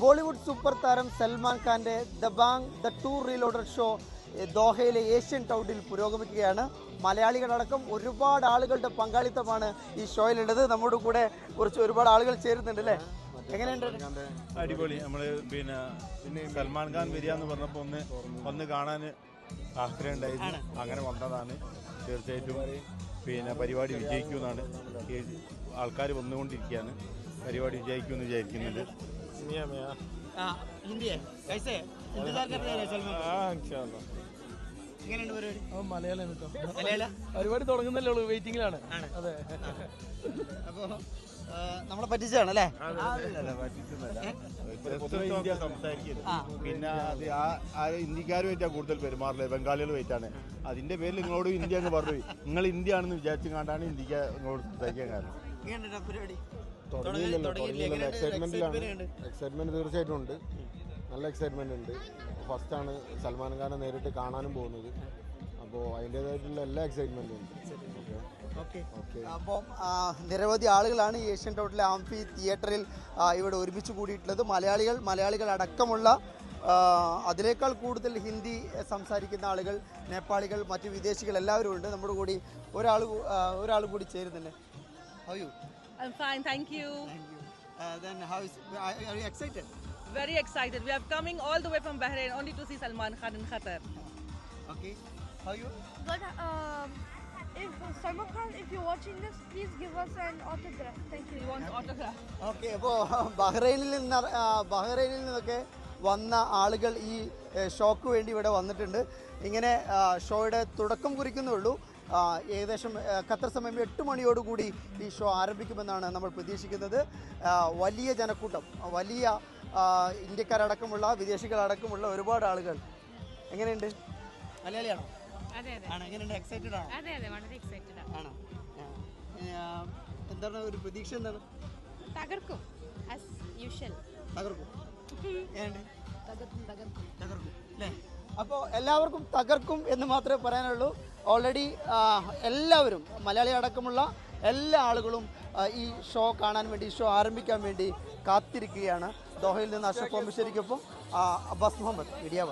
Bollywood super താരം സൽമാൻ ഖാന്റെ the bang the tour reloaded show ദോഹയിലെ Asian ടൗണിൽ പുരോഗമിക്കുകയാണ്. മലയാളികളടക്കം ഒരുപാട് ആളുകളുടെ പങ്കാളിത്തമാണ് ഈ ഷോയിലുള്ളത്. നമ്മുടെ കൂടെ കുറച്ച് ഒരുപാട് ആളുകൾ ചേരുന്നുണ്ട് അല്ലേ? എങ്ങനെയുണ്ട്? അടിപൊളി. നമ്മൾ പിന്നെ പിന്നെ സൽമാൻ ഖാൻ വരിക എന്ന് പറഞ്ഞപ്പോ ഒന്ന് ഒന്ന് കാണാൻ ആഗ്രഹം ഉണ്ടായിരുന്നു അങ്ങനെ വന്നതാണ്. തീർച്ചയായിട്ടും പിന്നെ പരിപാടി വിജയിക്കുമെന്നാണ് ആൾക്കാർ വന്നുകൊണ്ടിരിക്കുകയാണ്. പരിപാടി വിജയിക്കുമെന്ന് വിചാരിക്കുന്നുണ്ട്. ഹിന്ദിയെ കൈസേ इंतजार कर रहे हैं सलमान എങ്ങനെയുണ്ട് പരിപാടി മലയാളം കേട്ടോ മലയാള പരിപാടി തുടങ്ങുന്നല്ലേ ഉള്ളൂ വെയിറ്റിംഗിലാണ് ആണ്. അതെ അപ്പോ ആ, നമ്മളെ പറ്റിച്ചാണ് അല്ലേ ഇന്ത്യ സംസാരിക്കുന്നത് ആ. പിന്നെ അത് ആ ആ ഇന്ത്യക്കാരുമായിട്ടാണ് കൂടുതൽ പെരുമാറുന്നത് ബംഗാളികളുമായിട്ടാണ് അതിന്റെ പേരിൽ നിങ്ങളോട് ഇന്ത്യ എന്ന് പറഞ്ഞു നിങ്ങൾ ഇന്ത്യ ആണെന്ന് വിചാരിച്ചു കണ്ടാണ് ഇന്ത്യക്ക് നിങ്ങളോട് സംസാരിക്കാൻ കാരണം എങ്ങനെയുണ്ട് പരിപാടി തുടങ്ങിയില്ലല്ലോ? എക്സൈറ്റ്മെന്റിലാണ് എക്സൈറ്റ്മെന്റ് തീർച്ചയായിട്ടും ഉണ്ട്. നല്ല എക്സൈറ്റ്മെന്റ് ഉണ്ട്. ഫസ്റ്റ് ആണ് സൽമാൻ ഖാനെ നേരിട്ട് കാണാനും പോകുന്നത്. അപ്പോൾ അതിന്റെതായിട്ടുള്ള എല്ലാ എക്സൈറ്റ്മെന്റും ഉണ്ട്. അപ്പം നിരവധി ആളുകളാണ് ഏഷ്യൻ ടൗട്ടിലെ ആംഫി തിയേറ്ററിൽ ഇവിടെ ഒരുമിച്ച് കൂടിയിട്ടുള്ളത്. മലയാളികൾ മലയാളികൾ അടക്കമുള്ള അതിനേക്കാൾ കൂടുതൽ ഹിന്ദി സംസാരിക്കുന്ന ആളുകൾ നേപ്പാളികൾ മറ്റ് വിദേശികൾ എല്ലാവരും ഉണ്ട്. നമ്മുടെ കൂടി ഒരാൾ ഒരാൾ കൂടി ചേരുന്നുണ്ട്. അയ്യോ I'm fine, thank you. Thank you. Uh, then how is are you excited Very excited. We are coming all the way from Bahrain only to see Salman Khan in Qatar. okay how you But um, if Salman Khan, if you're watching this, please give us an autograph. Thank you. We want autograph. Okay. അപ്പോൾ ബഹ്റൈനിൽ നിന്ന് ബഹ്റൈനിൽ നിന്നൊക്കെ വന്ന ആളുകൾ ഈ shock വേണ്ടി ഇവിടെ വന്നിട്ടുണ്ട് ഇങ്ങനെ ഷോയുടെ തുടക്കം കുറിക്കുന്നേ ഉള്ളൂ ആ, ഏകദേശം ഖത്തർ സമയം എട്ട് മണിയോടുകൂടി ഈ ഷോ ആരംഭിക്കുമെന്നാണ് നമ്മൾ പ്രതീക്ഷിക്കുന്നത്. വലിയ ജനക്കൂട്ടം വലിയ ഇന്ത്യക്കാരടക്കമുള്ള വിദേശികളടക്കമുള്ള ഒരുപാട് ആളുകൾ. എങ്ങനെയുണ്ട്? മലയാളിയാണോ? എങ്ങനെയുണ്ട്? എക്സൈറ്റഡ് ആണോ? ആണ്. എന്താണ് ഒരു പ്രതീക്ഷ എന്താണ്? തകർക്കും. ആസ് യൂഷ്വൽ തകർക്കും. തകർക്കും തകർക്കും. തകർക്കും. അല്ലേ? അപ്പോൾ എല്ലാവർക്കും തകർക്കും എന്ന് മാത്രമേ പറയാനുള്ളൂ. ഓൾറെഡി എല്ലാവരും മലയാളി അടക്കമുള്ള എല്ലാ ആളുകളും ഈ ഷോ കാണാൻ വേണ്ടി ഷോ ആരംഭിക്കാൻ വേണ്ടി കാത്തിരിക്കുകയാണ്. ദോഹയിൽ നിന്ന് അഷഫ് ഓമിശ്ശേരിക്കൊപ്പം ആ, അബ്ബാസ് മുഹമ്മദ് മീഡിയ